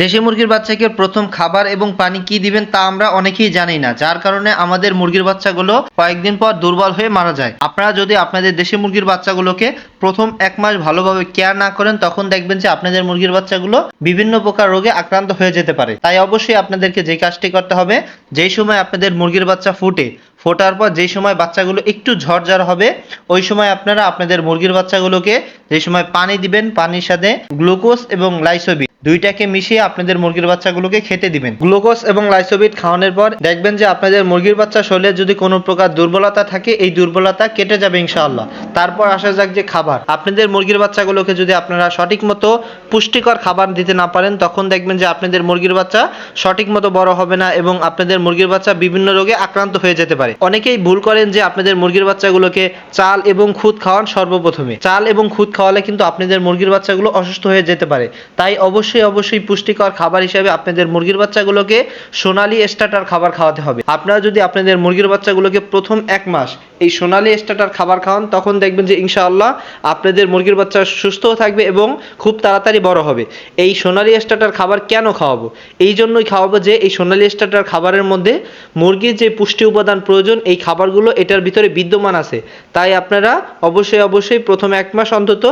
দেশি মুরগির বাচ্চাকে প্রথম খাবার এবং পানি কি দিবেন তা আমরা অনেকেই জানি না। যার কারণে আমাদের মুরগির বাচ্চাগুলো কয়েকদিন পর দুর্বল হয়ে মারা যায়। আপনারা যদি আপনাদের দেশি মুরগির বাচ্চাগুলোকে প্রথম এক মাস ভালোভাবে কেয়ার না করেন, তখন দেখবেন যে আপনাদের মুরগির বাচ্চাগুলো বিভিন্ন প্রকার রোগে আক্রান্ত হয়ে যেতে পারে। তাই অবশ্যই আপনাদেরকে যে কাজটি করতে হবে, যেই সময় আপনাদের মুরগির বাচ্চা ফুটে ফোটার পর যেই সময় বাচ্চাগুলো একটু ঝরঝর হবে, ওই সময় আপনারা আপনাদের মুরগির বাচ্চাগুলোকে যে সময় পানি দিবেন, পানির সাথে গ্লুকোজ এবং লাইসোবিট দুইটাকে মিশিয়ে আপনাদের মুরগির বাচ্চাগুলোকে খেতে দিবেন। গ্লুকোজ এবং লাইসোবিট খাওয়ানোর পর দেখবেন যে আপনাদের মুরগির বাচ্চা শরীরে যদি কোনো প্রকার দুর্বলতা থাকে, এই দুর্বলতা কেটে যাবে ইনশাআল্লাহ। তারপর আসা যাক যে খাবার। আপনাদের মুরগির বাচ্চাগুলোকে যদি আপনারা সঠিক মতো পুষ্টিকর খাবার দিতে না পারেন, তখন দেখবেন যে আপনাদের মুরগির বাচ্চা সঠিক মতো বড় হবে না এবং আপনাদের মুরগির বাচ্চা বিভিন্ন রোগে আক্রান্ত হয়ে যেতে পারে। অনেকেই ভুল করেন যে আপনাদের মুরগির বাচ্চাগুলোকে চাল এবং খুদ খাওয়ান সর্বপ্রথমে। চাল এবং খুদ খাওয়ালে কিন্তু আপনাদের মুরগির বাচ্চাগুলো অসুস্থ হয়ে যেতে পারে। তাই অবশ্যই অবশ্যই পুষ্টিকর খাবার হিসেবে আপনাদের মুরগির বাচ্চাগুলোকে সোনালি স্টার্টার খাবার খাওয়াতে হবে। আপনারা যদি আপনাদের মুরগির বাচ্চাগুলোকে প্রথম এক মাস এই সোনালি স্টার্টার খাবার খাওয়ান, তখন দেখবেন যে ইনশাআল্লাহ আপনাদের মুরগির বাচ্চা সুস্থও থাকবে এবং খুব তাড়াতাড়ি বড় হবে। এই সোনালি স্টার্টার খাবার কেন খাওয়াবো? এই জন্যই খাওয়াবো যে এই সোনালী স্টার্টার খাবারের মধ্যে মুরগির যে পুষ্টি উপাদান প্রয়োজন এই খাবারগুলো, এটার ভিতরে বিদ্যমান আছে। তাই আপনারা অবশ্যই অবশ্যই প্রথম এক মাস অন্তত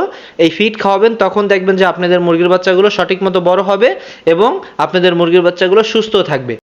এই ফিড খাওয়াবেন, তখন দেখবেন যে আপনাদের মুরগির বাচ্চাগুলো সঠিক মতো বড় হবে এবং আপনাদের মুরগির বাচ্চাগুলো সুস্থ থাকবে।